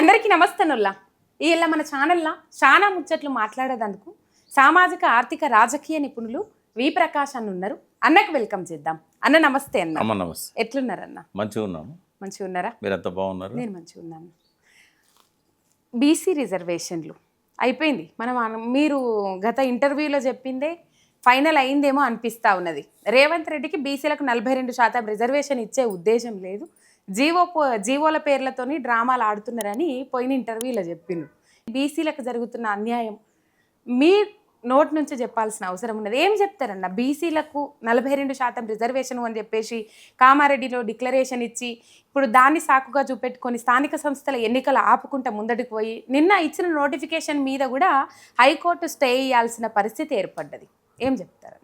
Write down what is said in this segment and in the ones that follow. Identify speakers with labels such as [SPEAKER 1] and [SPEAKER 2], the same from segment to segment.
[SPEAKER 1] అందరికీ నమస్తే నుల్లా. ఇలా మన ఛానల్లో చాలా ముచ్చట్లు మాట్లాడేదందుకు సామాజిక ఆర్థిక రాజకీయ నిపుణులు వి ప్రకాష్ అన్న ఉన్నారు అన్నకు వెల్కమ్ చేద్దాం. అన్న నమస్తే అన్న.
[SPEAKER 2] అమ్మ నమస్తే.
[SPEAKER 1] ఎట్లున్నారు అన్న
[SPEAKER 2] మంచిగా ఉన్నాము.
[SPEAKER 1] మంచిగా ఉన్నారా?
[SPEAKER 2] మీరు ఎంత బాగున్నారు?
[SPEAKER 1] నేను మంచిగా ఉన్నాను. బీసీ రిజర్వేషన్లు అయిపోయింది. మనం మీరు గత ఇంటర్వ్యూలో చెప్పిందే ఫైనల్ అయిందేమో అనిపిస్తా ఉన్నది. రేవంత్ రెడ్డికి బీసీలకు నలభై రెండు శాతం రిజర్వేషన్ ఇచ్చే ఉద్దేశం లేదు. జీవో జీవోల పేర్లతోని డ్రామాలు ఆడుతున్నారని పోయిన ఇంటర్వ్యూలో చెప్పిండు. బీసీలకు జరుగుతున్న అన్యాయం మీ నోటి నుంచి చెప్పాల్సిన అవసరం ఉన్నది. ఏం చెప్తారన్న? బీసీలకు నలభై రెండు శాతం రిజర్వేషన్ అని చెప్పేసి కామారెడ్డిలో డిక్లరేషన్ ఇచ్చి ఇప్పుడు దాన్ని సాకుగా చూపెట్టుకొని స్థానిక సంస్థల ఎన్నికలు ఆపుకుంటా ముందటికి పోయి నిన్న ఇచ్చిన నోటిఫికేషన్ మీద కూడా హైకోర్టు స్టే ఇవ్వాల్సిన పరిస్థితి ఏర్పడ్డది. ఏం చెప్తారన్న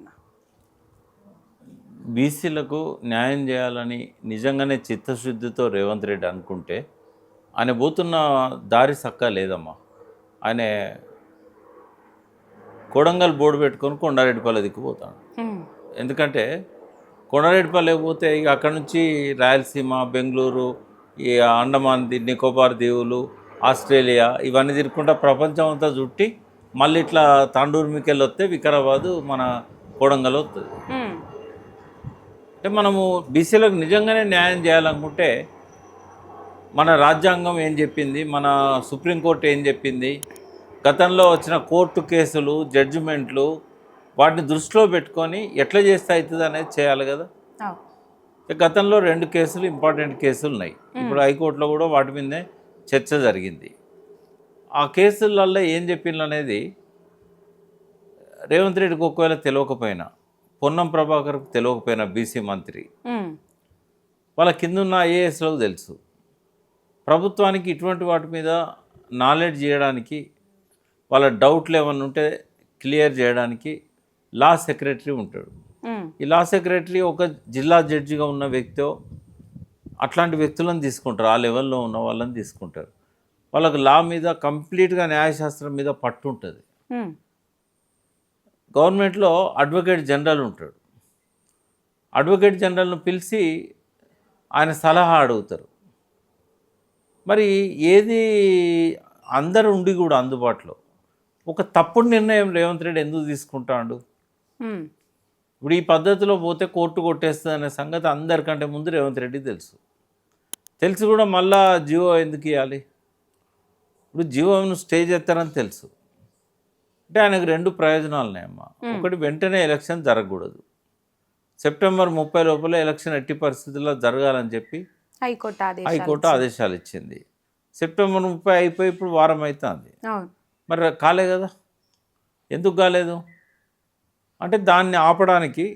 [SPEAKER 2] బీసీలకు న్యాయం చేయాలని నిజంగానే చిత్తశుద్ధితో రేవంత్ రెడ్డి అనుకుంటే ఆయన పోతున్న దారి సక్క లేదమ్మా ఆయన కొడంగల్ బోర్డు పెట్టుకొని కొండారెడ్డిపల్లి దిక్కుపోతాడు. ఎందుకంటే కొండారెడ్డిపల్లి పోతే ఇక అక్కడ నుంచి రాయలసీమ బెంగళూరు ఈ అండమాన్ నికోబార్ దీవులు ఆస్ట్రేలియా ఇవన్నీ తిరుక్కుంటా ప్రపంచం అంతా చుట్టి మళ్ళీ ఇట్లా తాండూరు మీకెళ్ళి వస్తే వికారాబాదు మన కొడంగల్ వస్తుంది. అంటే మనము బీసీలకు నిజంగానే న్యాయం చేయాలనుకుంటే మన రాజ్యాంగం ఏం చెప్పింది? మన సుప్రీంకోర్టు ఏం చెప్పింది? గతంలో వచ్చిన కోర్టు కేసులు జడ్జిమెంట్లు వాటిని దృష్టిలో పెట్టుకొని ఎట్లా చేస్తే అవుతుంది అనేది చేయాలి కదా. గతంలో రెండు కేసులు ఇంపార్టెంట్ కేసులు ఉన్నాయి. ఇప్పుడు హైకోర్టులో కూడా వాటి మీదే చర్చ జరిగింది. ఆ కేసులలో ఏం చెప్పిండ్రు అనేది రేవంత్ రెడ్డికి ఒకవేళ తెలియకపోయినా పొన్నం ప్రభాకర్కు తెలియకపోయినా బీసీ మంత్రి. వాళ్ళ కింద ఉన్న ఐఏఎస్లకు తెలుసు ప్రభుత్వానికి ఇటువంటి వాటి మీద నాలెడ్జ్ చేయడానికి వాళ్ళ డౌట్లు ఏమన్నా ఉంటే క్లియర్ చేయడానికి లా సెక్రటరీ ఉంటాడు. ఈ లా సెక్రటరీ ఒక జిల్లా జడ్జిగా ఉన్న వ్యక్తో అట్లాంటి వ్యక్తులను తీసుకుంటారు ఆ లెవెల్లో ఉన్న వాళ్ళని తీసుకుంటారు వాళ్ళకి లా మీద కంప్లీట్గా న్యాయశాస్త్రం మీద పట్టు ఉంటుంది. గవర్నమెంట్లో అడ్వకేట్ జనరల్ ఉంటాడు. అడ్వకేట్ జనరల్ను పిలిచి ఆయన సలహా అడుగుతారు. మరి ఏది అందరు ఉండి కూడా అందుబాటులో? ఒక తప్పుడు నిర్ణయం రేవంత్ రెడ్డి ఎందుకు తీసుకుంటాడు. ఇప్పుడు ఈ పద్ధతిలో పోతే కోర్టు కొట్టేస్తుంది అనే సంగతి అందరికంటే ముందు రేవంత్ రెడ్డి తెలుసు. తెలిసి కూడా మళ్ళా జియో ఎందుకు ఇవ్వాలి ఇప్పుడు జియోను స్టే చేస్తారని తెలుసు. అంటే ఆయనకు రెండు ప్రయోజనాలు ఉన్నాయమ్మా ఒకటి వెంటనే ఎలక్షన్ జరగకూడదు. సెప్టెంబర్ ముప్పై లోపల ఎలక్షన్ ఎట్టి పరిస్థితుల్లో జరగాలని చెప్పి
[SPEAKER 1] హైకోర్టు ఆదేశం
[SPEAKER 2] హైకోర్టు ఆదేశాలు ఇచ్చింది సెప్టెంబర్ ముప్పై అయిపోయి ఇప్పుడు వారం అవుతుంది మరి కాలే కదా. ఎందుకు కాలేదు? అంటే దాన్ని ఆపడానికి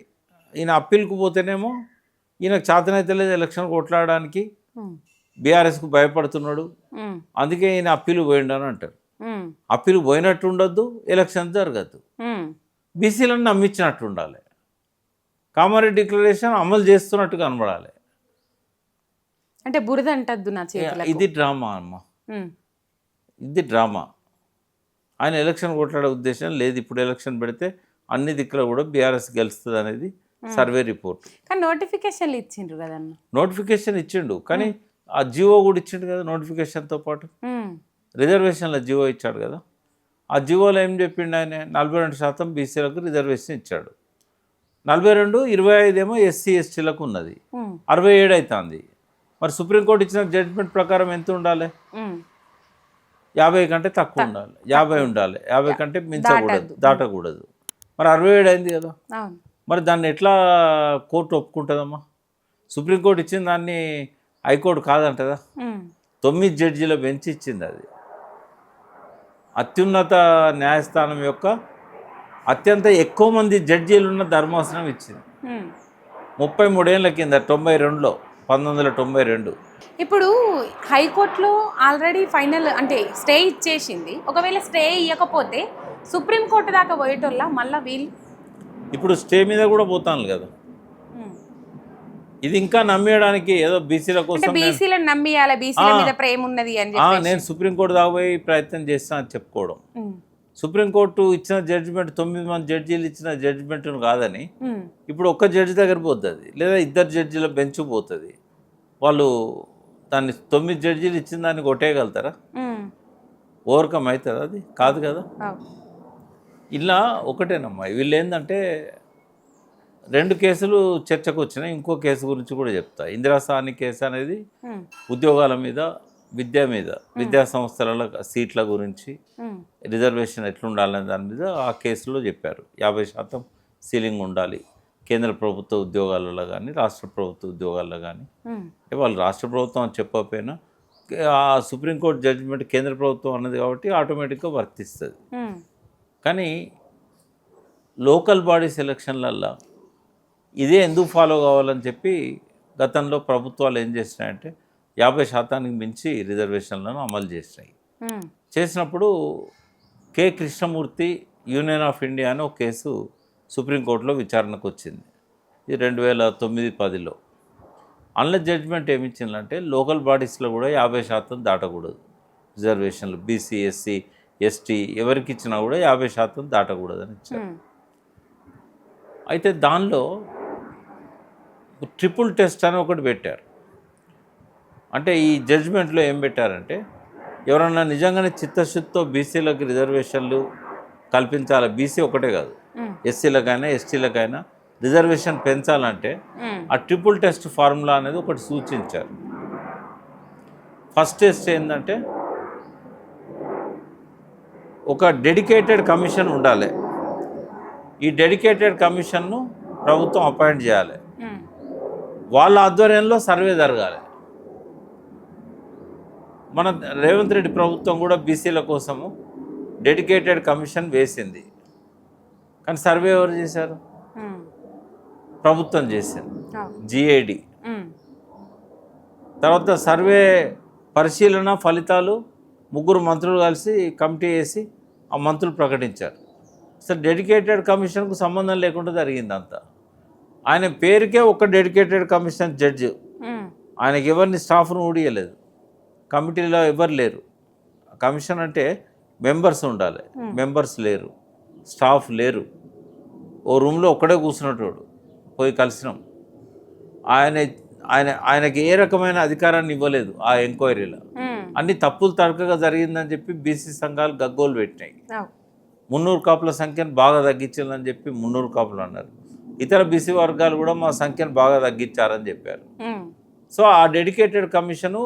[SPEAKER 2] ఈయన అప్పీల్కి పోతేనేమో ఈయనకు చేతనైతే లేదు ఎలక్షన్ కొట్లాడడానికి. బీఆర్ఎస్కు భయపడుతున్నాడు. అందుకే ఈయన అప్పీలు పోయిండు అని అంటారు. అప్పీలు పోయినట్టు ఉండొద్దు ఎలక్షన్ జరగద్దు. బీసీలను నమ్మించినట్టు ఉండాలి కామారెడ్డి డిక్లరేషన్ అమలు చేస్తున్నట్టు కనబడాలి.
[SPEAKER 1] అంటే బురద అంటద్దు నా
[SPEAKER 2] ఇది డ్రామా అమ్మ. ఇది డ్రామా. ఆయన ఎలక్షన్ కొట్లాడే ఉద్దేశం లేదు. ఇప్పుడు ఎలక్షన్ పెడితే అన్ని దిక్కులో కూడా బీఆర్ఎస్ గెలుస్తుంది అనేది సర్వే రిపోర్ట్.
[SPEAKER 1] కానీ నోటిఫికేషన్లు ఇచ్చిండ్రు కదన్న?
[SPEAKER 2] నోటిఫికేషన్ ఇచ్చిండు. కానీ ఆ జియో కూడా ఇచ్చిండు కదా నోటిఫికేషన్తో పాటు. రిజర్వేషన్ల జియో ఇచ్చాడు కదా. ఆ జియోలో ఏం చెప్పిండు ఆయన? నలభై రెండు శాతం బీసీలకు రిజర్వేషన్ ఇచ్చాడు. నలభై రెండు ఇరవై ఐదు ఏమో ఎస్సీ ఎస్టీలకు ఉన్నది. అరవై ఏడు అవుతుంది మరి సుప్రీంకోర్టు ఇచ్చిన జడ్జిమెంట్ ప్రకారం ఎంత ఉండాలి. యాభై కంటే తక్కువ ఉండాలి. యాభై ఉండాలి. యాభై కంటే మించకూడదు దాటకూడదు. మరి అరవై ఏడు అయింది కదా. మరి దాన్ని ఎట్లా కోర్టు ఒప్పుకుంటుందమ్మా? సుప్రీంకోర్టు ఇచ్చిన దాన్ని హైకోర్టు కాదంటదా. తొమ్మిది జడ్జీల బెంచ్ ఇచ్చింది అది. అత్యున్నత న్యాయస్థానం యొక్క అత్యంత ఎక్కువ మంది జడ్జీలు ఉన్న ధర్మాసనం ఇచ్చింది. ముప్పై మూడేళ్ళ కింద తొంభై రెండులో పంతొమ్మిది వందల తొంభై రెండు
[SPEAKER 1] ఇప్పుడు హైకోర్టులో ఆల్రెడీ ఫైనల్ అంటే స్టే ఇచ్చేసింది ఒకవేళ స్టే ఇవ్వకపోతే సుప్రీంకోర్టు దాకా పోయేటోళ్ళ మళ్ళీ వీళ్ళు
[SPEAKER 2] ఇప్పుడు స్టే మీద కూడా పోతాను కదా. ఇది ఇంకా నమ్మేయడానికి ఏదో బీసీల కోసం నేను-
[SPEAKER 1] బీసీలను నమ్మియాల బీసీల మీద ప్రేమ ఉన్నది అని చెప్పి
[SPEAKER 2] నేను సుప్రీంకోర్టు దాకా పోయి ప్రయత్నం చేస్తాను అని చెప్పుకోవడం. సుప్రీంకోర్టు ఇచ్చిన జడ్జిమెంట్ తొమ్మిది మంది జడ్జీలు ఇచ్చిన జడ్జిమెంట్ను కాదని. ఇప్పుడు ఒక్క జడ్జి దగ్గర పోతుంది లేదా ఇద్దరు జడ్జీల బెంచ్ పోతుంది వాళ్ళు దాన్ని తొమ్మిది జడ్జీలు ఇచ్చిన దాన్ని కొట్టేయగలుగుతారా. ఓవర్కమ్ అవుతుంది అది కాదు కదా. ఇలా ఒకటేనమ్మా వీళ్ళు ఏంటంటే రెండు కేసులు చర్చకు వచ్చినాయి ఇంకో కేసు గురించి కూడా చెప్తా. ఇందిరాసాని కేసు అనేది. ఉద్యోగాల మీద విద్య మీద విద్యా సంస్థల సీట్ల గురించి. రిజర్వేషన్ ఎట్లుండాలనే దాని మీద ఆ కేసులో చెప్పారు. యాభై శాతం సీలింగ్ ఉండాలి. కేంద్ర ప్రభుత్వ ఉద్యోగాలలో కానీ రాష్ట్ర ప్రభుత్వ ఉద్యోగాల్లో కానీ వాళ్ళు రాష్ట్ర ప్రభుత్వం అని చెప్పకపోయినా ఆ సుప్రీంకోర్టు జడ్జిమెంట్ కేంద్ర ప్రభుత్వం అన్నది కాబట్టి ఆటోమేటిక్గా వర్తిస్తుంది. కానీ లోకల్ బాడీస్ ఎలక్షన్లల్లో ఇదే ఎందుకు ఫాలో కావాలని చెప్పి గతంలో ప్రభుత్వాలు ఏం చేసినాయంటే యాభై శాతానికి మించి రిజర్వేషన్లను అమలు చేసినాయి. చేసినప్పుడు K Krishnamurthy union of India అని ఒక కేసు సుప్రీంకోర్టులో విచారణకు వచ్చింది. ఇది రెండు వేల తొమ్మిది పదిలో. అందులో జడ్జిమెంట్ ఏమి ఇచ్చిందంటే లోకల్ బాడీస్లో కూడా యాభై శాతం దాటకూడదు. రిజర్వేషన్లు బీసీ ఎస్సీ ఎస్టీ ఎవరికి ఇచ్చినా కూడా యాభై శాతం దాటకూడదు అని ఇచ్చారు. అయితే దానిలో ట్రిపుల్ టెస్ట్ అని ఒకటి పెట్టారు అంటే ఈ జడ్జిమెంట్లో ఏం పెట్టారంటే ఎవరన్నా నిజంగానే చిత్తశుద్ధితో బీసీలకు రిజర్వేషన్లు కల్పించాలి బీసీ ఒకటే కాదు. ఎస్సీలకైనా ఎస్టీలకైనా రిజర్వేషన్ పెంచాలంటే. ఆ ట్రిపుల్ టెస్ట్ ఫార్ములా అనేది ఒకటి సూచించారు ఫస్ట్ టెస్ట్ ఏంటంటే ఒక డెడికేటెడ్ కమిషన్ ఉండాలి ఈ డెడికేటెడ్ కమిషన్ను ప్రభుత్వం అపాయింట్ చేయాలి. వాళ్ళ ఆధ్వర్యంలో సర్వే జరగాలి. మన రేవంత్ రెడ్డి ప్రభుత్వం కూడా బీసీల కోసము డెడికేటెడ్ కమిషన్ వేసింది. కానీ సర్వే ఎవరు చేశారు. ప్రభుత్వం చేసింది.
[SPEAKER 1] ఉమ్.
[SPEAKER 2] తర్వాత సర్వే పరిశీలన ఫలితాలు ముగ్గురు మంత్రులు కలిసి కమిటీ వేసి ఆ మంత్రులు ప్రకటించారు. అసలు డెడికేటెడ్ కమిషన్కు సంబంధం లేకుండా జరిగింది అంతా ఆయన పేరుకే ఒక డెడికేటెడ్ కమిషన్ జడ్జి. ఆయనకి ఎవరిని స్టాఫ్ను ఊడియలేదు. కమిటీలో ఎవరు లేరు. కమిషన్ అంటే మెంబర్స్ ఉండాలి. మెంబర్స్ లేరు. స్టాఫ్ లేరు. ఓ రూమ్లో ఒక్కడే కూర్చున్నటోడు పోయి కలిసినాం. ఆయన ఆయన ఆయనకి ఏ రకమైన అధికారాన్ని ఇవ్వలేదు ఆ ఎంక్వైరీలో.
[SPEAKER 1] ఉమ్.
[SPEAKER 2] అన్ని తప్పులు తడకగా జరిగిందని చెప్పి బీసీ సంఘాలు గగ్గోలు పెట్టినాయి. మున్నూరు కాపుల సంఖ్యను బాగా తగ్గించాలని చెప్పి మున్నూరు కాపులు అన్నారు. ఇతర బీసీ వర్గాలు కూడా మా సంఖ్యను బాగా తగ్గించారని చెప్పారు. సో ఆ డెడికేటెడ్ కమిషను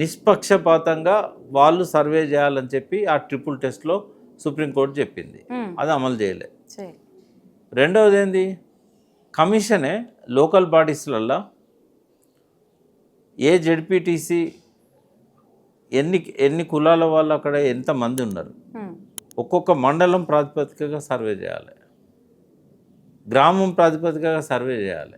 [SPEAKER 2] నిష్పక్షపాతంగా వాళ్ళు సర్వే చేయాలని చెప్పి ఆ ట్రిపుల్ టెస్ట్లో సుప్రీంకోర్టు చెప్పింది. అది అమలు చేయలే. రెండవది ఏంది కమిషనే లోకల్ బాడీస్లల్లో ఏ జెడ్పీటీసీ ఎన్ని ఎన్ని కులాల వాళ్ళు అక్కడ ఎంతమంది ఉన్నారు. ఒక్కొక్క మండలం ప్రాతిపదికగా సర్వే చేయాలి గ్రామం ప్రాతిపదికగా సర్వే చేయాలి.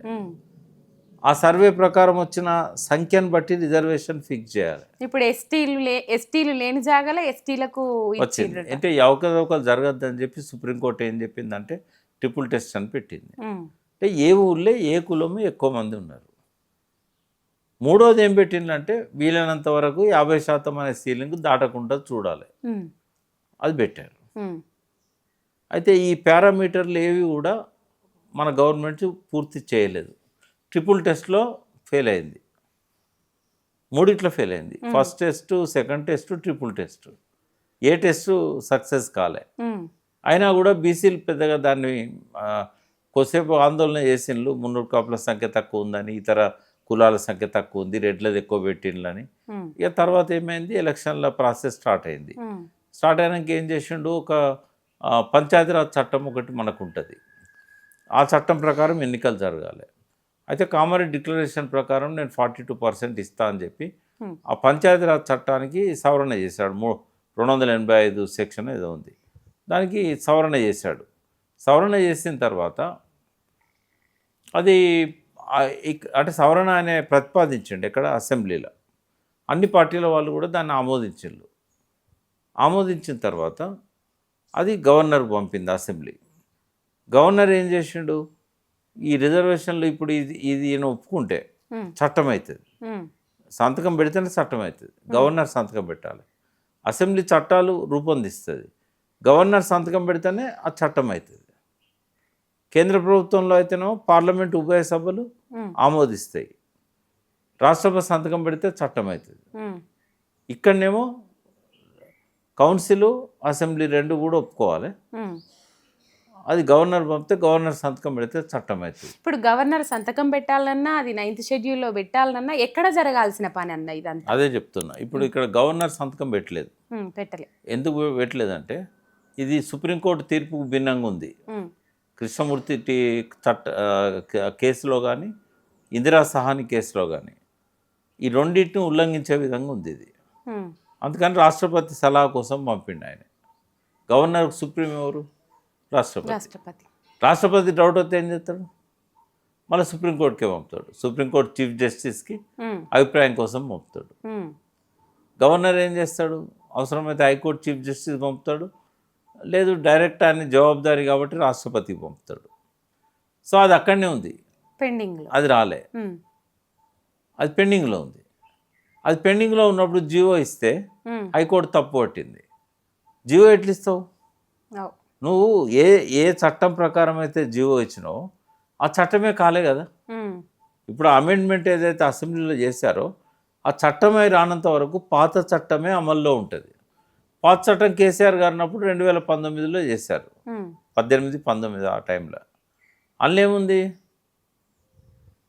[SPEAKER 2] ఆ సర్వే ప్రకారం వచ్చిన సంఖ్యను బట్టి రిజర్వేషన్ ఫిక్స్ చేయాలి
[SPEAKER 1] ఇప్పుడు ఎస్టీలు ఎస్టీలు లేని జాగాలో ఎస్టీలకు
[SPEAKER 2] వచ్చింది. అంటే ఈ అవకతవకలు జరగద్దని చెప్పి సుప్రీంకోర్టు ఏం చెప్పిందంటే ట్రిపుల్ టెస్ట్ అని పెట్టింది. అంటే ఏ ఊళ్ళో ఏ కులము ఎక్కువ మంది ఉన్నారు మూడోది ఏం పెట్టిందంటే వీలైనంత వరకు యాభై శాతం అనే సీలింగ్ దాటకుండా చూడాలి. అది పెట్టారు. అయితే ఈ పారామీటర్లు ఏవి కూడా మన గవర్నమెంట్ పూర్తి చేయలేదు. ట్రిపుల్ టెస్ట్లో ఫెయిల్ అయింది. మూడిట్లో ఫెయిల్ అయింది. First test second test triple test. ఏ టెస్ట్ సక్సెస్ కాలే. అయినా కూడా బీసీలు పెద్దగా దాన్ని కొద్దిసేపు ఆందోళన చేసిండ్రు మున్నూరు కాపుల సంఖ్య తక్కువ ఉందని ఇతర కులాల సంఖ్య తక్కువ ఉంది. రెడ్లది ఎక్కువ పెట్టిండ్లని. ఇక తర్వాత ఏమైంది? ఎలక్షన్ల ప్రాసెస్ స్టార్ట్ అయింది. స్టార్ట్ అయినాక ఏం చేసిండు? ఒక పంచాయతీరాజ్ చట్టం ఒకటి మనకు ఉంటుంది. ఆ చట్టం ప్రకారం ఎన్నికలు జరగాలి. అయితే కామారెడ్డి డిక్లరేషన్ ప్రకారం నేను ఫార్టీ టూ పర్సెంట్ ఇస్తా అని చెప్పి. ఆ పంచాయతీరాజ్ చట్టానికి సవరణ చేశాడు. మూ రెండు వందల ఎనభై ఐదు సెక్షన్ ఏదో ఉంది. దానికి సవరణ చేశాడు. సవరణ చేసిన తర్వాత అది అంటే సవరణ అనే ప్రతిపాదించండి ఎక్కడ? అసెంబ్లీలో. అన్ని పార్టీల వాళ్ళు కూడా దాన్ని ఆమోదించిండ్రు. ఆమోదించిన తర్వాత అది గవర్నర్కి పంపింది అసెంబ్లీ. గవర్నర్ ఏం చేసిండు? ఈ రిజర్వేషన్లు ఇప్పుడు ఇది ఇది ఈయన ఒప్పుకుంటే. చట్టం అవుతుంది. సంతకం పెడితేనే చట్టం అవుతుంది గవర్నర్ సంతకం పెట్టాలి. అసెంబ్లీ చట్టాలు రూపొందిస్తుంది. గవర్నర్ సంతకం పెడితేనే ఆ చట్టం అవుతుంది కేంద్ర ప్రభుత్వంలో అయితేనో పార్లమెంట్ ఉభయ సభలు. ఆమోదిస్తాయి. రాష్ట్రపతి సంతకం పెడితే చట్టం అవుతుంది ఇక్కడనేమో కౌన్సిల్ అసెంబ్లీ రెండు కూడా ఒప్పుకోవాలి. అది గవర్నర్ పంపితే గవర్నర్ సంతకం పెడితే చట్టం అవుతుంది.
[SPEAKER 1] ఇప్పుడు గవర్నర్ సంతకం పెట్టాలన్నా అది నైన్త్ షెడ్యూల్లో పెట్టాలన్నా ఎక్కడ జరగాల్సిన పని అన్న ఇదంతా?
[SPEAKER 2] అదే చెప్తున్నా. ఇప్పుడు ఇక్కడ గవర్నర్ సంతకం పెట్టలేదు.
[SPEAKER 1] ఉమ్, పెట్టలే.
[SPEAKER 2] ఎందుకు పెట్టలేదంటే ఇది సుప్రీంకోర్టు తీర్పుకు భిన్నంగా ఉంది. కృష్ణమూర్తి చట్ట కేసులో కానీ ఇందిరా సహాని కేసులో కానీ ఈ రెండింటిని ఉల్లంఘించే విధంగా ఉంది ఇది. అందుకని రాష్ట్రపతి సలహా కోసం పంపిండు ఆయన. గవర్నర్ సుప్రీం ఎవరు? రాష్ట్రపతి.
[SPEAKER 1] రాష్ట్రపతి.
[SPEAKER 2] రాష్ట్రపతి డౌట్ వస్తే ఏం చేస్తాడు? మళ్ళీ సుప్రీంకోర్టుకే పంపుతాడు. సుప్రీంకోర్టు చీఫ్ జస్టిస్కి అభిప్రాయం కోసం పంపుతాడు. గవర్నర్ ఏం చేస్తాడు? అవసరమైతే హైకోర్టు చీఫ్ జస్టిస్ పంపుతాడు. లేదు డైరెక్ట్ ఆయన జవాబుదారీ కాబట్టి రాష్ట్రపతికి పంపుతాడు. సో అది అక్కడనే ఉంది.
[SPEAKER 1] పెండింగ్లో.
[SPEAKER 2] అది రాలే. అది పెండింగ్లో ఉంది. అది పెండింగ్లో ఉన్నప్పుడు జియో ఇస్తే హైకోర్టు తప్పు పట్టింది. జియో ఎట్లా ఇస్తావు
[SPEAKER 1] అవు.
[SPEAKER 2] నువ్వు ఏ ఏ చట్టం ప్రకారం అయితే జియో ఇచ్చినావో ఆ చట్టమే కాలే కదా. ఇప్పుడు అమెండ్మెంట్ ఏదైతే అసెంబ్లీలో చేశారో ఆ చట్టమే రానంత వరకు పాత చట్టమే అమల్లో ఉంటుంది. పాత చట్టం కేసీఆర్ గారినప్పుడు రెండు వేల పంతొమ్మిదిలో చేశారు. పద్దెనిమిది పంతొమ్మిది ఆ టైంలో. అందులో ఏముంది?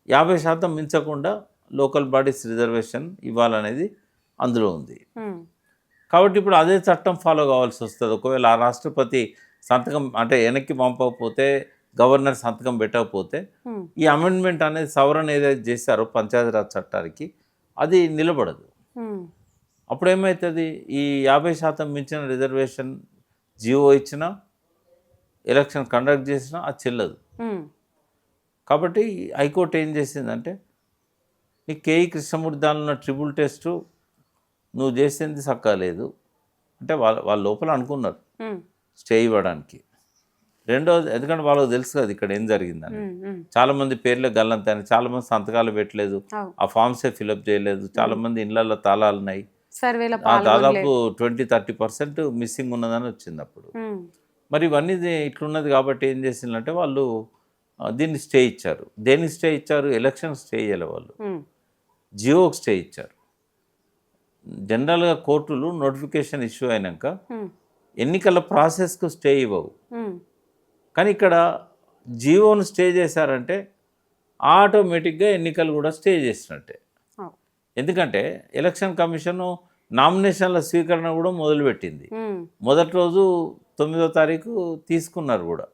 [SPEAKER 2] యాభై శాతం మించకుండా లోకల్ బాడీస్ రిజర్వేషన్ ఇవ్వాలనేది అందులో ఉంది. కాబట్టి ఇప్పుడు అదే చట్టం ఫాలో కావాల్సి వస్తుంది. ఒకవేళ ఆ రాష్ట్రపతి సంతకం అంటే వెనక్కి పంపకపోతే గవర్నర్ సంతకం పెట్టకపోతే ఈ అమెండ్మెంట్ అనేది సవరణ ఏదైతే చేశారో పంచాయతీరాజ్ చట్టానికి అది నిలబడదు. అప్పుడు ఏమవుతుంది ఈ యాభై శాతం మించిన రిజర్వేషన్ జియో ఇచ్చినా ఎలక్షన్ కండక్ట్ చేసినా అది చెల్లదు. కాబట్టి హైకోర్టు ఏం చేసిందంటే నీ కేఈ కృష్ణమూర్తి దానిలో ఉన్న ట్రిపుల్ టెస్టు నువ్వు చేసింది సక్కా లేదు. అంటే వాళ్ళ వాళ్ళ లోపల అనుకున్నారు. స్టే ఇవ్వడానికి రెండోది ఎందుకంటే వాళ్ళకి తెలుసు కదా ఇక్కడ ఏం జరిగిందని.
[SPEAKER 1] ఉమ్,
[SPEAKER 2] చాలామంది పేర్లు గల్లంతని చాలామంది సంతకాలు పెట్టలేదు. ఆ ఫామ్సే ఫిలప్ చేయలేదు. చాలామంది ఇళ్ళల్లో తాళాలు ఉన్నాయి. దాదాపు ట్వంటీ థర్టీ పర్సెంట్ మిస్సింగ్ ఉన్నదని వచ్చింది అప్పుడు. మరి ఇవన్నీ ఇట్లున్నది కాబట్టి ఏం చేసిందంటే వాళ్ళు దీన్ని స్టే ఇచ్చారు. దేనికి స్టే ఇచ్చారు? ఎలక్షన్ స్టే చేయలే వాళ్ళు. జియోకి స్టే ఇచ్చారు. జనరల్గా కోర్టులు నోటిఫికేషన్ ఇష్యూ అయినాక ఎన్నికల ప్రాసెస్కు స్టే ఇవ్వవు. కానీ ఇక్కడ జియోను స్టే చేశారంటే ఆటోమేటిక్గా ఎన్నికలు కూడా స్టే చేసినట్టే. ఎందుకంటే ఎలక్షన్ కమిషన్ నామినేషన్ల స్వీకరణ కూడా మొదలుపెట్టింది. మొదటి రోజు తొమ్మిదో తారీఖు తీసుకున్నారు కూడా.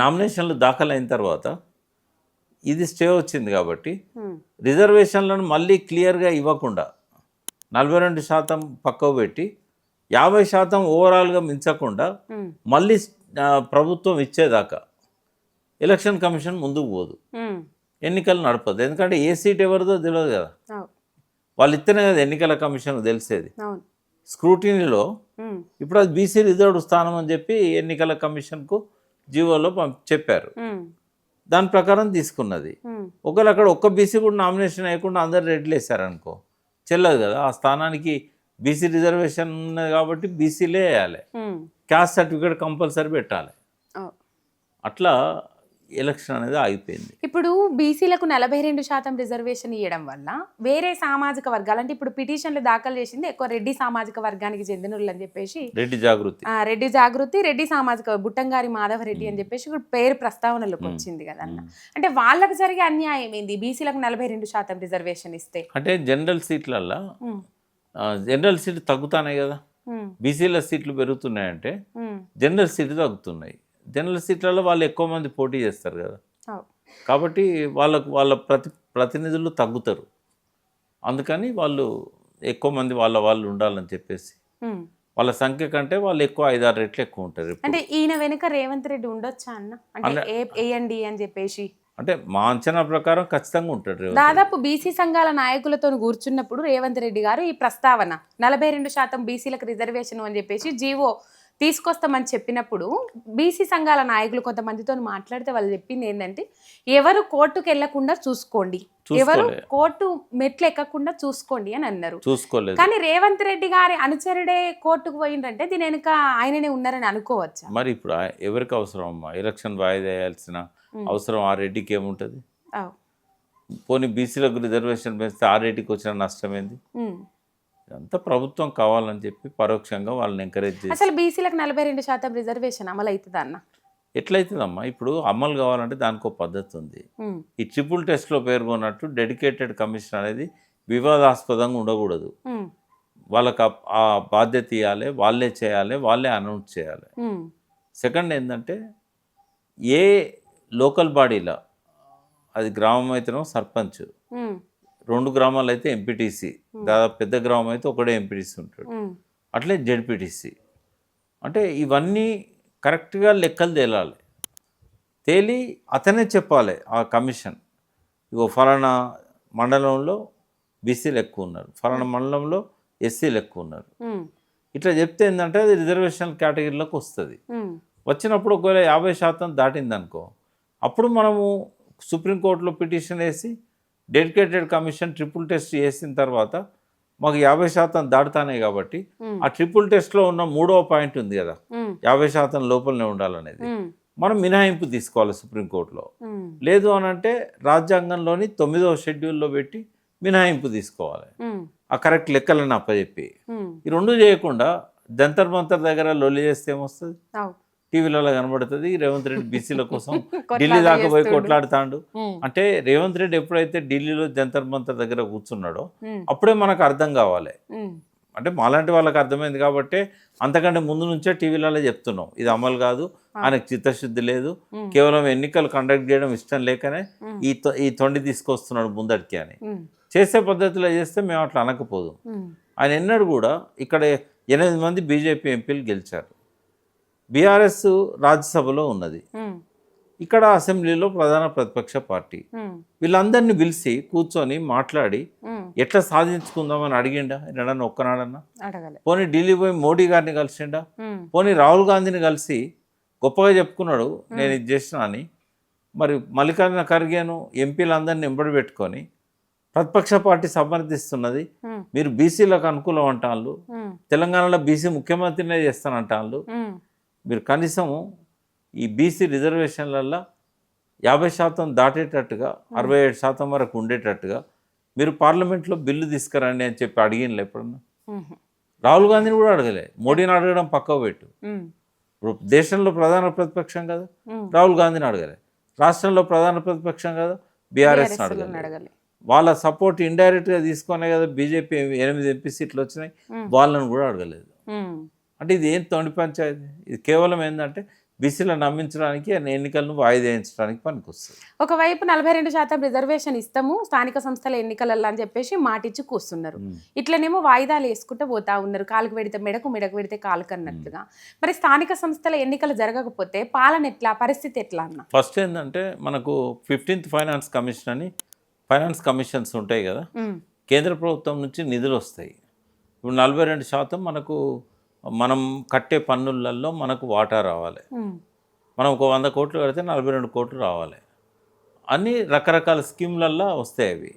[SPEAKER 2] నామినేషన్లు దాఖలైన తర్వాత ఇది స్టే వచ్చింది కాబట్టి రిజర్వేషన్లను మళ్ళీ క్లియర్గా ఇవ్వకుండా నలభై రెండు శాతం పక్కకు పెట్టి యాభై శాతం ఓవరాల్గా మించకుండా మళ్ళీ ప్రభుత్వం ఇచ్చేదాకా ఎలక్షన్ కమిషన్ ముందుకు పోదు. ఎన్నికలు నడపదు. ఎందుకంటే ఏ సీట్ ఎవరిదో తెలియదు కదా. వాళ్ళు ఇస్తేనే కదా ఎన్నికల కమిషన్ తెలిసేది. స్క్రూటినీలో ఇప్పుడు అది బీసీ రిజర్వ్డ్ స్థానం అని చెప్పి ఎన్నికల కమిషన్కు జీవోలో పంప్ చెప్పారు. దాని ప్రకారం తీసుకున్నది. ఒకవేళ అక్కడ ఒక్క బీసీ కూడా నామినేషన్ వేయకుండా అందరు రెడ్లు వేసారనుకో చెల్లదు కదా. ఆ స్థానానికి బీసీ రిజర్వేషన్ ఉన్నది కాబట్టి బీసీలే వేయాలి. క్యాస్ట్ సర్టిఫికేట్ కంపల్సరీ పెట్టాలి. అట్లా ఎలక్షన్ అనేది ఆగిపోయింది.
[SPEAKER 1] ఇప్పుడు బీసీలకు నలభై రెండు శాతం రిజర్వేషన్ ఇవ్వడం వల్ల వేరే సామాజిక వర్గాలు అంటే ఇప్పుడు పిటిషన్లు దాఖలు చేసింది ఎక్కువ రెడ్డి సామాజిక వర్గానికి చెందిన అని చెప్పేసి
[SPEAKER 2] రెడ్డి జాగృతి.
[SPEAKER 1] రెడ్డి జాగృతి రెడ్డి సామాజిక బుట్టంగారి మాధవ రెడ్డి అని చెప్పేసి ఇప్పుడు పేరు ప్రస్తావనలోకి వచ్చింది కదన్న. అంటే వాళ్ళకి జరిగే అన్యాయం ఏంది? బీసీలకు నలభై రెండు శాతం రిజర్వేషన్ ఇస్తే.
[SPEAKER 2] అంటే జనరల్ సీట్లల్లో జనరల్ సీట్లు తగ్గుతున్నాయి కదా. బీసీల సీట్లు పెరుగుతున్నాయంటే జనరల్ సీట్లు తగ్గుతున్నాయి. జనరల్ సీట్లలో వాళ్ళు ఎక్కువ మంది పోటీ చేస్తారు కదా. కాబట్టి వాళ్ళకు వాళ్ళ ప్రతి ప్రతినిధులు తగ్గుతారు. అందుకని వాళ్ళు ఎక్కువ మంది వాళ్ళ వాళ్ళు ఉండాలని చెప్పేసి. వాళ్ళ సంఖ్య కంటే వాళ్ళు ఎక్కువ ఐదారు రెట్లు ఎక్కువ ఉంటారు.
[SPEAKER 1] అంటే ఈయన వెనుక రేవంత్ రెడ్డి ఉండొచ్చా అన్న? అంటే ఏ అని చెప్పేసి.
[SPEAKER 2] అంటే మా అంచనా ప్రకారం ఖచ్చితంగా ఉంటాడు.
[SPEAKER 1] దాదాపు బీసీ సంఘాల నాయకులతో కూర్చున్నప్పుడు రేవంత్ రెడ్డి గారు ఈ ప్రస్తావన నలభై రెండు శాతం బీసీలకు రిజర్వేషన్ అని చెప్పేసి జీవో తీసుకొస్తామని చెప్పినప్పుడు బీసీ సంఘాల నాయకులు కొంతమందితో మాట్లాడితే వాళ్ళు చెప్పింది ఏంటంటే ఎవరు కోర్టుకు వెళ్ళకుండా చూసుకోండి. ఎవరు. కోర్టు మెట్లు ఎక్కకుండా చూసుకోండి అని అన్నారు.
[SPEAKER 2] చూసుకోలేదు.
[SPEAKER 1] కానీ రేవంత్ రెడ్డి గారి అనుచరుడే కోర్టుకు పోయిందంటే దీని వెనుక ఆయననే ఉన్నారని అనుకోవచ్చా?
[SPEAKER 2] మరి ఇప్పుడు ఎవరికి అవసరం అమ్మా? ఎలక్షన్ వాయిదా వేయాల్సిన అవసరం ఆ రెడ్డికి ఏముంటుంది. పోనీ బీసీలకు రిజర్వేషన్ పెంచితే ఆర్ఐటీకి వచ్చిన నష్టం ఏంది. ఇదంతా ప్రభుత్వం కావాలని చెప్పి పరోక్షంగా వాళ్ళని ఎంకరేజ్ చేసి
[SPEAKER 1] అసలు బీసీలకు నలభై రెండు శాతం రిజర్వేషన్ అమలు అవుతుందా అన్న
[SPEAKER 2] ఎట్లయితుందమ్మా ఇప్పుడు అమలు కావాలంటే దానికి పద్ధతి ఉంది. ఈ ట్రిపుల్ టెస్ట్లో పేర్కొన్నట్టు డెడికేటెడ్ కమిషన్ అనేది వివాదాస్పదంగా ఉండకూడదు. వాళ్ళకి ఆ- ఆ బాధ్యత ఇవ్వాలి వాళ్ళే చేయాలి వాళ్ళే అనౌన్స్ చేయాలి. సెకండ్ ఏంటంటే ఏ లోకల్ బాడీలో అది గ్రామం అయితేనో సర్పంచ్. రెండు గ్రామాలు అయితే ఎంపీటీసీ. దాదాపు పెద్ద గ్రామం అయితే ఒకటే ఎంపీటీసీ ఉంటాడు. అట్లే జెడ్పీటీసీ. అంటే ఇవన్నీ కరెక్ట్గా లెక్కలు తేలాలి. తేలి అతనే చెప్పాలి ఆ కమిషన్. ఇగో ఫలానా మండలంలో బీసీలు ఎక్కువ ఉన్నారు. ఫలానా మండలంలో ఎస్సీలు ఎక్కువ ఉన్నారు. ఇట్లా చెప్తే ఏంటంటే అది రిజర్వేషన్ కేటగిరీలోకి వస్తుంది. వచ్చినప్పుడు ఒకవేళ యాభై శాతం దాటిందనుకో అప్పుడు మనము సుప్రీంకోర్టులో పిటిషన్ వేసి డెడికేటెడ్ కమిషన్ ట్రిపుల్ టెస్ట్ చేసిన తర్వాత మాకు యాభై శాతం దాటుతానే కాబట్టి. ఆ ట్రిపుల్ టెస్ట్లో ఉన్న మూడవ పాయింట్ ఉంది కదా. యాభై శాతం లోపలనే ఉండాలనేది. మనం మినహాయింపు తీసుకోవాలి సుప్రీంకోర్టులో. లేదు అని అంటే రాజ్యాంగంలోని తొమ్మిదవ షెడ్యూల్లో పెట్టి మినహాయింపు తీసుకోవాలి. ఆ కరెక్ట్ లెక్కలను అప్పచెప్పి. ఈ రెండు చేయకుండా జంతర్ మంతర్ దగ్గర లొల్లి చేస్తే ఏమొస్తుంది. టీవీలలో కనబడుతుంది రేవంత్ రెడ్డి బీసీల కోసం ఢిల్లీ దాకా పోయి. కొట్లాడుతాడు. అంటే రేవంత్ రెడ్డి ఎప్పుడైతే ఢిల్లీలో జంతర్ మంతర్ దగ్గర కూర్చున్నాడో. అప్పుడే మనకు అర్థం కావాలి. అంటే మాలాంటి వాళ్ళకి అర్థమైంది కాబట్టి అంతకంటే ముందు నుంచే టీవీలలో చెప్తున్నాం ఇది అమలు కాదు ఆయనకు చిత్తశుద్ధి లేదు. కేవలం ఎన్నికలు కండక్ట్ చేయడం ఇష్టం లేకనే. ఈ ఈ తొండి తీసుకొస్తున్నాడు ముందటికి అని. చేసే పద్ధతిలో చేస్తే మేము అట్లా అనకపోదు. ఆయన ఎన్నడూ కూడా ఇక్కడ ఎనిమిది మంది బీజేపీ ఎంపీలు గెలిచారు బీఆర్ఎస్ రాజ్యసభలో ఉన్నది. ఇక్కడ అసెంబ్లీలో ప్రధాన ప్రతిపక్ష పార్టీ. వీళ్ళందరినీ పిలిచి కూర్చొని మాట్లాడి. ఎట్లా సాధించుకుందామని అడిగిండా ఎన్నడన్నా ఒక్కనాడన్నా పోనీ ఢిల్లీ పోయి మోడీ గారిని కలిసిండా. పోనీ రాహుల్ గాంధీని కలిసి గొప్పగా చెప్పుకున్నాడు నేను ఇది చేసిన అని మరి మల్లికార్జున ఖర్గేను ఎంపీలందరినీ ఎంబడి పెట్టుకొని ప్రతిపక్ష పార్టీ సమర్థిస్తున్నది. మీరు బీసీలకు అనుకూలం అంటాళ్ళు. తెలంగాణలో బీసీ ముఖ్యమంత్రినే చేస్తానంటాళ్ళు. మీరు కనీసం ఈ బీసీ రిజర్వేషన్లల్లో యాభై శాతం దాటేటట్టుగా అరవై ఏడు శాతం వరకు ఉండేటట్టుగా మీరు పార్లమెంట్లో బిల్లు తీసుకురండి అని చెప్పి అడిగినలే ఎప్పుడన్నా. రాహుల్ గాంధీని కూడా అడగలే. మోడీని అడగడం పక్కకు పెట్టు. ఇప్పుడు దేశంలో ప్రధాన ప్రతిపక్షం కదా. రాహుల్ గాంధీని అడగలే. రాష్ట్రంలో ప్రధాన ప్రతిపక్షం కదా? బీఆర్ఎస్
[SPEAKER 1] BRS లను
[SPEAKER 2] అడగలే. వాళ్ళ సపోర్ట్ ఇండైరెక్ట్గా తీసుకునే కదా? బీజేపీ ఎనిమిది ఎంపీ సీట్లు వచ్చినాయి. వాళ్ళని కూడా అడగలేదు. అంటే ఇది ఏం తొండి పంచాయతీ? ఇది కేవలం ఏంటంటే బీసీలను నమ్మించడానికి ఎన్నికలను వాయిదా వేయించడానికి పనికొస్తుంది.
[SPEAKER 1] ఒకవైపు నలభై రెండు శాతం రిజర్వేషన్ ఇస్తాము స్థానిక సంస్థల ఎన్నికలలో అని చెప్పేసి మాటిచ్చి కూస్తున్నారు ఇట్లనేమో వాయిదాలు వేసుకుంటూ పోతా ఉన్నారు కాలుకు పెడితే మెడకు మెడకు పెడితే కాలుకు అన్నట్టుగా మరి స్థానిక సంస్థల ఎన్నికలు జరగకపోతే పాలన ఎట్లా పరిస్థితి ఎట్లా అన్న?
[SPEAKER 2] ఫస్ట్ ఏంటంటే మనకు ఫిఫ్టీన్త్ ఫైనాన్స్ కమిషన్ అని ఫైనాన్స్ కమిషన్స్ ఉంటాయి కదా. కేంద్ర ప్రభుత్వం నుంచి నిధులు వస్తాయి. ఇప్పుడు నలభై రెండు శాతం మనకు మనం కట్టే పన్నులలో మనకు వాటా రావాలి. మనం ఒక వంద కోట్లు కడితే నలభై రెండు కోట్లు రావాలి. అన్ని రకరకాల స్కీమ్లల్లో వస్తాయి అవి.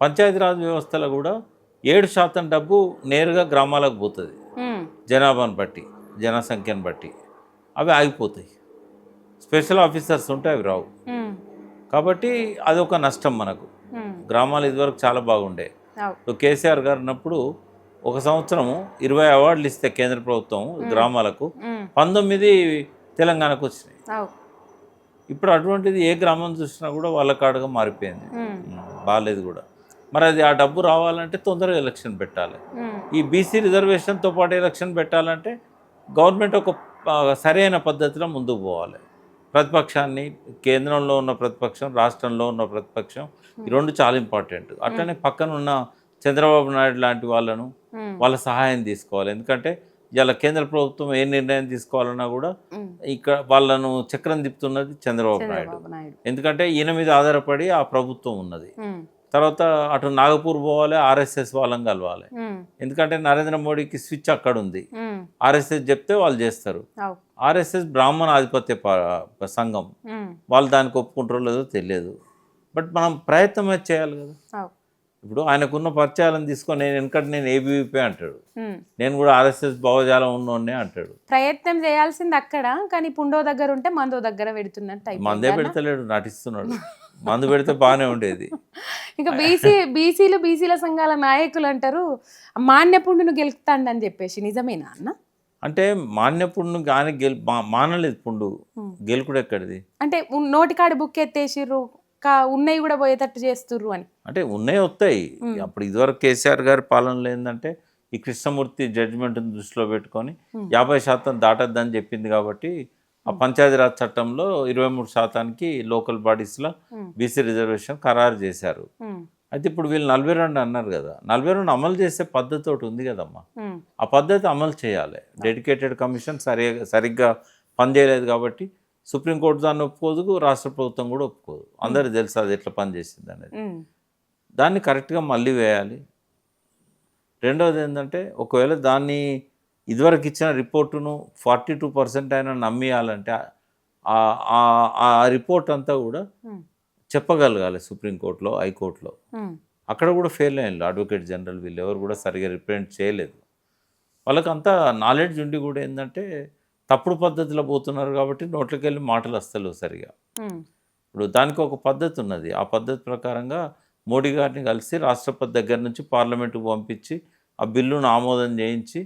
[SPEAKER 2] పంచాయతీరాజ్ వ్యవస్థలో కూడా ఏడు శాతం డబ్బు నేరుగా గ్రామాలకు పోతుంది. జనాభాను బట్టి జనసంఖ్యను బట్టి అవి ఆగిపోతాయి. స్పెషల్ ఆఫీసర్స్ ఉంటే అవి రావు. కాబట్టి అదొక నష్టం మనకు. గ్రామాలు ఇదివరకు చాలా బాగుండే. కేసీఆర్ గారు ఉన్నప్పుడు ఒక సంవత్సరము ఇరవై అవార్డులు ఇస్తే కేంద్ర ప్రభుత్వం గ్రామాలకు. పంతొమ్మిది తెలంగాణకు వచ్చినాయి. ఇప్పుడు అటువంటిది ఏ గ్రామం చూసినా కూడా వాళ్ళ కాడుగా మారిపోయింది. బాగాలేదు కూడా. మరి అది ఆ డబ్బు రావాలంటే తొందరగా ఎలక్షన్ పెట్టాలి. ఈ బీసీ రిజర్వేషన్తో పాటు ఎలక్షన్ పెట్టాలంటే గవర్నమెంట్ ఒక సరైన పద్ధతిలో ముందుకు పోవాలి. ప్రతిపక్షాన్ని కేంద్రంలో ఉన్న ప్రతిపక్షం రాష్ట్రంలో ఉన్న ప్రతిపక్షం ఈ రెండు చాలా ఇంపార్టెంట్ అట్లనే పక్కన ఉన్న చంద్రబాబు నాయుడు లాంటి వాళ్ళను. వాళ్ళ సహాయం తీసుకోవాలి ఎందుకంటే ఇలా కేంద్ర ప్రభుత్వం ఏ నిర్ణయం తీసుకోవాలన్నా కూడా. ఇక్కడ వాళ్ళను చక్రం తిప్పుతున్నది చంద్రబాబు నాయుడు ఎందుకంటే ఈయన మీద ఆధారపడి ఆ ప్రభుత్వం ఉన్నది. తర్వాత అటు నాగపూర్ పోవాలి ఆర్ఎస్ఎస్ వాళ్ళని కలవాలి. ఎందుకంటే నరేంద్ర మోడీకి స్విచ్ అక్కడ ఉంది. ఆర్ఎస్ఎస్ చెప్తే వాళ్ళు చేస్తారు. ఆర్ఎస్ఎస్ బ్రాహ్మణ ఆధిపత్య సంఘం. వాళ్ళు దానికి ఒప్పుకుంటారో లేదో తెలియదు బట్ మనం ప్రయత్నం అయితే చేయాలి కదా. ఇప్పుడు ఆయనకున్న పరిచయాలను తీసుకొని నేను వెనకటి నేను ఏబీవీపీ అంటాడు. నేను కూడా ఆర్ఎస్ఎస్ భావజాలం ఉన్నోనే అంటాడు.
[SPEAKER 1] ప్రయత్నం చేయాల్సింది అక్కడ కానీ పుండో దగ్గర ఉంటే మందో దగ్గర పెడుతున్నట్టు
[SPEAKER 2] మందే పెడతలేడు నటిస్తున్నాడు. మందు పెడితే బాగానే ఉండేది.
[SPEAKER 1] ఇంకా బీసీ బీసీలు బీసీల సంఘాల నాయకులు అంటారు మాన్యపుండును గెలుస్తాడని చెప్పేసి నిజమేనా అన్న?
[SPEAKER 2] అంటే మాన్యపుండు కానీ గెల్ మానలేదు పుండు.
[SPEAKER 1] ఉమ్.
[SPEAKER 2] గెలుకుడు ఎక్కడిది?
[SPEAKER 1] అంటే నోటికాడి బుక్ ఎత్తేసిర్రు కా ఉన్నవి కూడా పోయేటట్టు చేస్తుర్రు అని.
[SPEAKER 2] అంటే ఉన్నాయి వస్తాయి. అప్పుడు ఇదివరకు కేసీఆర్ గారి పాలనలో ఏంటంటే ఈ కృష్ణమూర్తి జడ్జిమెంట్ని దృష్టిలో పెట్టుకొని యాభై శాతం దాటద్దని చెప్పింది కాబట్టి ఆ పంచాయతీరాజ్ చట్టంలో ఇరవై మూడు శాతానికి లోకల్ బాడీస్లో. బీసీ రిజర్వేషన్ ఖరారు చేశారు. అయితే ఇప్పుడు వీళ్ళు నలభై రెండు అన్నారు కదా. నలభై రెండు అమలు చేసే పద్ధతి ఒకటి ఉంది కదమ్మా. ఆ పద్ధతి అమలు చేయాలి. డెడికేటెడ్ కమిషన్ సరి సరిగ్గా పనిచేయలేదు కాబట్టి సుప్రీంకోర్టు దాన్ని ఒప్పుకోదు రాష్ట్ర ప్రభుత్వం కూడా ఒప్పుకోదు. అందరికీ తెలుసు అది ఎట్లా పనిచేసింది అనేది. దాన్ని కరెక్ట్గా మళ్ళీ వేయాలి. రెండవది ఏంటంటే ఒకవేళ దాన్ని ఇదివరకు ఇచ్చిన రిపోర్టును ఫార్టీ టూ పర్సెంట్ అయినా నమ్మియాలంటే ఆ- రిపోర్ట్ అంతా కూడా చెప్పగలగాలి సుప్రీంకోర్టులో హైకోర్టులో. అక్కడ కూడా ఫెయిల్ అయ్యారు అడ్వకేట్ జనరల్ వీళ్ళు. ఎవరు కూడా సరిగా రిప్రజెంట్ చేయలేదు. వాళ్ళకి అంతా నాలెడ్జ్ ఉండి కూడా ఏంటంటే తప్పుడు పద్ధతిలో పోతున్నారు కాబట్టి నోట్లోకి వెళ్ళి మాటలు వస్తలేవు సరిగా. ఇప్పుడు దానికి ఒక పద్ధతి ఉన్నది. ఆ పద్ధతి ప్రకారంగా మోడీ గారిని కలిసి రాష్ట్రపతి దగ్గర నుంచి పార్లమెంటుకు పంపించి ఆ బిల్లును ఆమోదం చేయించి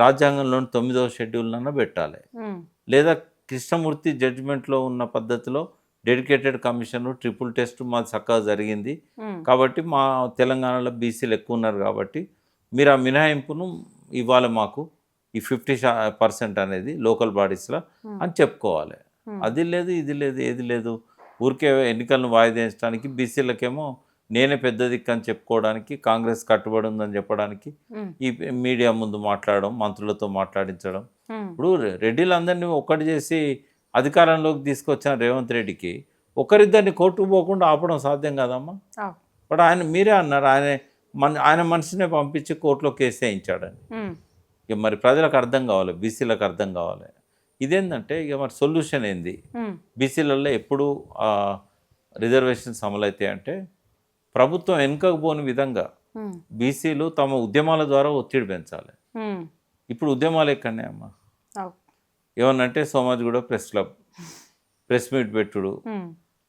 [SPEAKER 2] రాజ్యాంగంలోని తొమ్మిదవ షెడ్యూల్నన్నా పెట్టాలి. లేదా కృష్ణమూర్తి జడ్జిమెంట్లో ఉన్న పద్ధతిలో డెడికేటెడ్ కమిషన్ ట్రిపుల్ టెస్ట్ మాది చక్కగా జరిగింది. కాబట్టి మా తెలంగాణలో బీసీలు ఎక్కువ ఉన్నారు కాబట్టి మీరు ఆ మినహాయింపును ఇవ్వాలి మాకు. ఈ ఫిఫ్టీ పర్సెంట్ అనేది లోకల్ బాడీస్లో
[SPEAKER 1] Hmm.
[SPEAKER 2] అని చెప్పుకోవాలి.
[SPEAKER 1] Hmm.
[SPEAKER 2] అది లేదు ఇది లేదు ఏది లేదు. ఊరికే ఎన్నికలను వాయిదేయించడానికి బీసీలకేమో నేనే పెద్ద దిక్కు అని చెప్పుకోవడానికి కాంగ్రెస్ కట్టుబడి ఉందని చెప్పడానికి
[SPEAKER 1] ఉమ్,
[SPEAKER 2] ఈ మీడియా ముందు మాట్లాడడం మంత్రులతో మాట్లాడించడం. ఇప్పుడు రెడ్డిలందరినీ ఒక్కటి చేసి అధికారంలోకి తీసుకొచ్చిన రేవంత్ రెడ్డికి ఒకరిద్దరిని కోర్టుకు పోకుండా ఆపడం సాధ్యం కాదమ్మా? బట్ ఆయన మీరే అన్నారు ఆయన మన ఆయన మనిషినే పంపించి కోర్టులో కేసు వేయించాడని. ఇక మరి ప్రజలకు అర్థం కావాలి బీసీలకు అర్థం కావాలి. ఇదేంటంటే ఇక మరి సొల్యూషన్ ఏంది? బీసీలలో ఎప్పుడు రిజర్వేషన్స్ అమలైతాయి అంటే ప్రభుత్వం వెనుకకు పోని విధంగా బీసీలు తమ ఉద్యమాల ద్వారా ఒత్తిడి పెంచాలి. ఇప్పుడు ఉద్యమాలు ఎక్కడనే అమ్మా? ఏమన్నంటే Somajiguda press club press meet పెట్టుడు.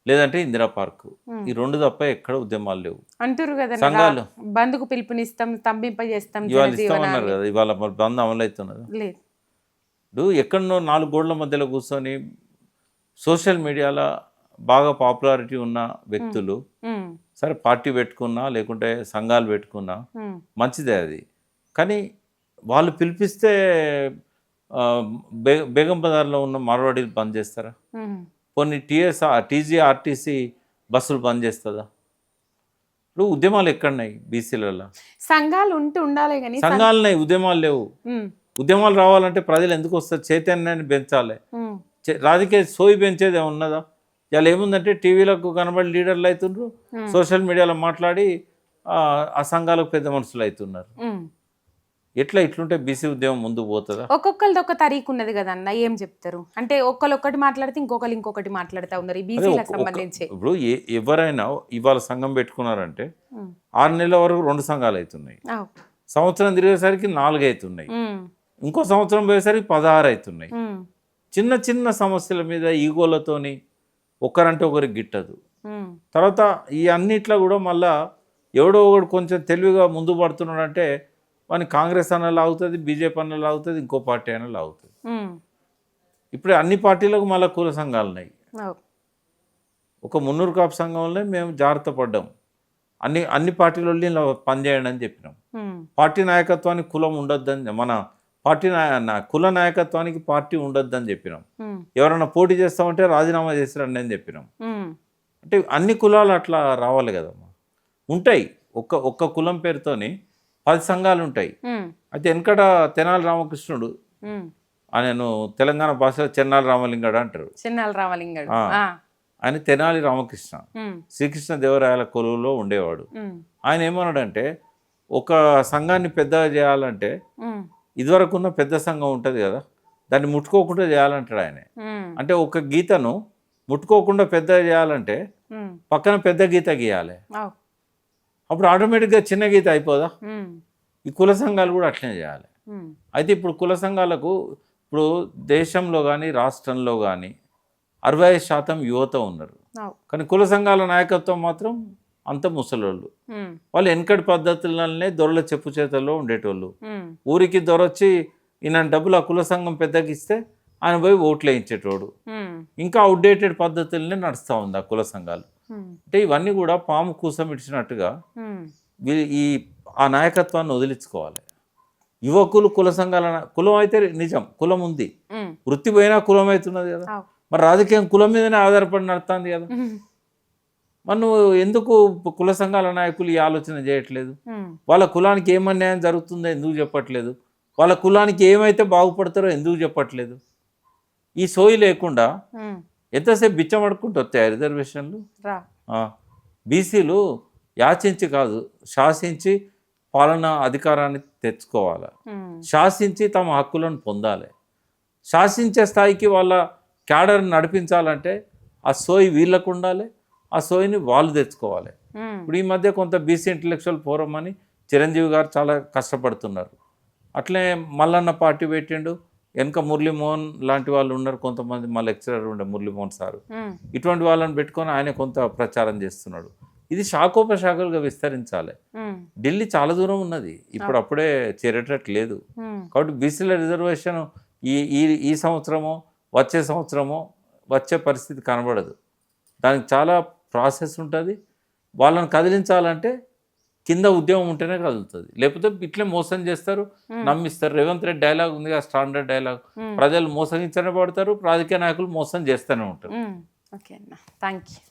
[SPEAKER 2] లేదంటే ఇందిరా పార్కు. ఈ రెండు తప్ప ఎక్కడ ఉద్యమాలు లేవు.
[SPEAKER 1] అంటుర్రు కదా
[SPEAKER 2] సంఘాలు.
[SPEAKER 1] బంధుకు పిలుపునిస్తాం స్తంభింప చేస్తాం
[SPEAKER 2] ఇవాళ. ఇస్తామన్నారు కదా ఇవాళ మరి బంద్ అమలవుతున్నది
[SPEAKER 1] లేదు.
[SPEAKER 2] ఇప్పుడు ఎక్కడనో నాలుగు గోడల మధ్యలో కూర్చొని సోషల్ మీడియాలో బాగా పాపులారిటీ ఉన్న వ్యక్తులు సరే పార్టీ పెట్టుకున్నా లేకుంటే సంఘాలు పెట్టుకున్నా మంచిదే అది. కానీ వాళ్ళు పిలిపిస్తే బేగం బజార్లో ఉన్న మార్వాడీలు బంద్ చేస్తారా? కొన్ని టీఎస్ టీజీ ఆర్టీసీ బస్సులు బంద్ చేస్తుందా? ఇప్పుడు ఉద్యమాలు ఎక్కడున్నాయి బీసీలలో?
[SPEAKER 1] సంఘాలు ఉంటూ ఉండాలి కానీ
[SPEAKER 2] సంఘాలున్నాయి ఉద్యమాలు లేవు. ఉద్యమాలు రావాలంటే ప్రజలు ఎందుకు వస్తారు? చైతన్యాన్ని పెంచాలి. రాజకీయ సోయి పెంచేది ఉన్నదా? ఇలా ఏముందంటే టీవీలకు కనబడి లీడర్లు అవుతుండ్రు
[SPEAKER 1] Hmm.
[SPEAKER 2] సోషల్ మీడియాలో మాట్లాడి ఆ, సంఘాలకు పెద్ద మనుషులు అవుతున్నారు. ఎట్లా ఇట్లుంటే బీసీ ఉద్యమం ముందుకు పోతుందా?
[SPEAKER 1] ఒక్కొక్కరిది ఒక తరీకు ఉన్నది కదన్న ఏం చెప్తారు? అంటే ఒక్కరు ఒక్కటి మాట్లాడితే ఇంకొకరు ఇంకొకటి మాట్లాడుతూ ఉన్నారు ఈ బీసీలకు సంబంధించి.
[SPEAKER 2] ఇప్పుడు ఎవరైనా ఇవాళ సంఘం పెట్టుకున్నారంటే ఆరు నెలల వరకు రెండు సంఘాలు అవుతున్నాయి సంవత్సరం తిరిగేసరికి నాలుగు అవుతున్నాయి ఇంకో సంవత్సరం పోయేసరికి పదహారు అవుతున్నాయి చిన్న చిన్న సమస్యల మీద ఈగోలతోని ఒకరంటే ఒకరికి గిట్టదు. తర్వాత ఈ అన్నిట్లో కూడా మళ్ళా ఎవడో ఒకడు కొంచెం తెలివిగా ముందు పడుతున్నాడంటే వాని కాంగ్రెస్ అన్న లాగుతుంది బీజేపీ అన్న లాగుతుంది ఇంకో పార్టీ అయినా లాగుతుంది. ఇప్పుడు అన్ని పార్టీలకు మళ్ళీ కుల సంఘాలు ఉన్నాయి. ఒక మున్నూరు కాపు సంఘంలో మేము జాగ్రత్త పడ్డాం. అన్ని అన్ని పార్టీల ఇలా పనిచేయండి అని చెప్పినాం. పార్టీ నాయకత్వానికి కులం ఉండొద్దని మన పార్టీ కుల నాయకత్వానికి పార్టీ ఉండొద్దని చెప్పినాం. ఎవరైనా పోటీ చేస్తామంటే రాజీనామా చేసిరండి అని చెప్పినాం. అంటే అన్ని కులాలు అట్లా రావాలి కదమ్మా. ఉంటాయి. ఒక్క ఒక్క కులం పేరుతోని పది సంఘాలు ఉంటాయి అయితే వెనకట తెనాలి రామకృష్ణుడు.
[SPEAKER 1] ఉమ్.
[SPEAKER 2] ఆయనను తెలంగాణ భాషలో చెన్నాలి రామలింగడు అంటారు.
[SPEAKER 1] చిన్నాల రామలింగడు.
[SPEAKER 2] ఆయన తెనాలి రామకృష్ణ. శ్రీకృష్ణ దేవరాయల కొలువులో ఉండేవాడు. ఆయన ఏమన్నాడంటే ఒక సంఘాన్ని పెద్దగా చేయాలంటే ఇదివరకు ఉన్న పెద్ద సంఘం ఉంటుంది కదా దాన్ని ముట్టుకోకుండా చేయాలంటాడు ఆయన. అంటే ఒక గీతను ముట్టుకోకుండా పెద్దగా చేయాలంటే పక్కన పెద్ద గీత గీయాలి. అప్పుడు ఆటోమేటిక్గా చిన్న గీత అయిపోదా? ఈ కుల సంఘాలు కూడా అట్లనే చేయాలి. అయితే ఇప్పుడు కుల సంఘాలకు ఇప్పుడు దేశంలో కానీ రాష్ట్రంలో కానీ అరవై శాతం యువత ఉన్నారు. కానీ కుల సంఘాల నాయకత్వం మాత్రం అంత ముసలోళ్ళు. వాళ్ళు వెనకటి పద్ధతులనే దొరల చెప్పు చేతల్లో ఉండేటోళ్ళు. ఊరికి దొరొచ్చి ఈయన డబ్బులు ఆ కుల సంఘం పెద్దకి ఇస్తే ఆయన పోయి ఓట్లు వేయించేటోడు ఇంకా అవుట్డేటెడ్ పద్ధతులనే నడుస్తూ ఉంది ఆ కుల సంఘాలు. అంటే ఇవన్నీ కూడా పాము కూసం వీ- ఈ ఆ నాయకత్వాన్ని వదిలించుకోవాలి. యువకులు కుల సంఘాల కులం అయితే నిజం కులం ఉంది. వృత్తి పోయినా కులం అవుతున్నది కదా. మరి రాజకీయం కులం మీదనే ఆధారపడి నడుస్తుంది కదా. మరి నువ్వు ఎందుకు కుల సంఘాల నాయకులు ఈ ఆలోచన చేయట్లేదు? వాళ్ళ కులానికి ఏం అన్యాయం జరుగుతుందో ఎందుకు చెప్పట్లేదు? వాళ్ళ కులానికి ఏమైతే బాగుపడతారో ఎందుకు చెప్పట్లేదు? ఈ సోయి లేకుండా ఎంతసేపు బిచ్చం పడుకుంటూ వస్తాయి రిజర్వేషన్లు? బీసీలు యాచించి కాదు శాసించి పాలనా అధికారాన్ని తెచ్చుకోవాలి? శాసించి తమ హక్కులను పొందాలి. శాసించే స్థాయికి వాళ్ళ క్యాడర్ని నడిపించాలంటే ఆ సోయి వీళ్ళకు ఉండాలి ఆ సోయిని వాళ్ళు తెచ్చుకోవాలి. ఇప్పుడు ఈ మధ్య కొంత బీసీ ఇంటలెక్చువల్ ఫోరం అని చిరంజీవి గారు చాలా కష్టపడుతున్నారు. అట్లే మల్లన్న పార్టీ పెట్టిండు వెనక మురళీమోహన్ లాంటి వాళ్ళు ఉన్నారు కొంతమంది మా లెక్చరర్ ఉండే మురళీమోహన్ సారు. ఇటువంటి వాళ్ళని పెట్టుకొని ఆయన కొంత ప్రచారం చేస్తున్నాడు. ఇది శాఖోపశాఖలుగా విస్తరించాలి. ఢిల్లీ చాలా దూరం ఉన్నది. ఇప్పుడు అప్పుడే చేరేటట్టు లేదు. కాబట్టి బీసీల రిజర్వేషన్ ఈ ఈ ఈ సంవత్సరమో వచ్చే సంవత్సరమో వచ్చే పరిస్థితి కనబడదు. దానికి చాలా ప్రాసెస్ ఉంటుంది. వాళ్ళని కదిలించాలంటే కింద ఉద్యమం ఉంటేనే కదులుతుంది. లేకపోతే ఇట్లే మోసం చేస్తారు నమ్మిస్తారు. రేవంత్ రెడ్డి డైలాగ్ ఉంది కదా స్టాండర్డ్ డైలాగ్. ప్రజలు మోసగించనే పడతారు రాజకీయ నాయకులు మోసం చేస్తూనే ఉంటారు.
[SPEAKER 1] ఓకే అన్న. Thank you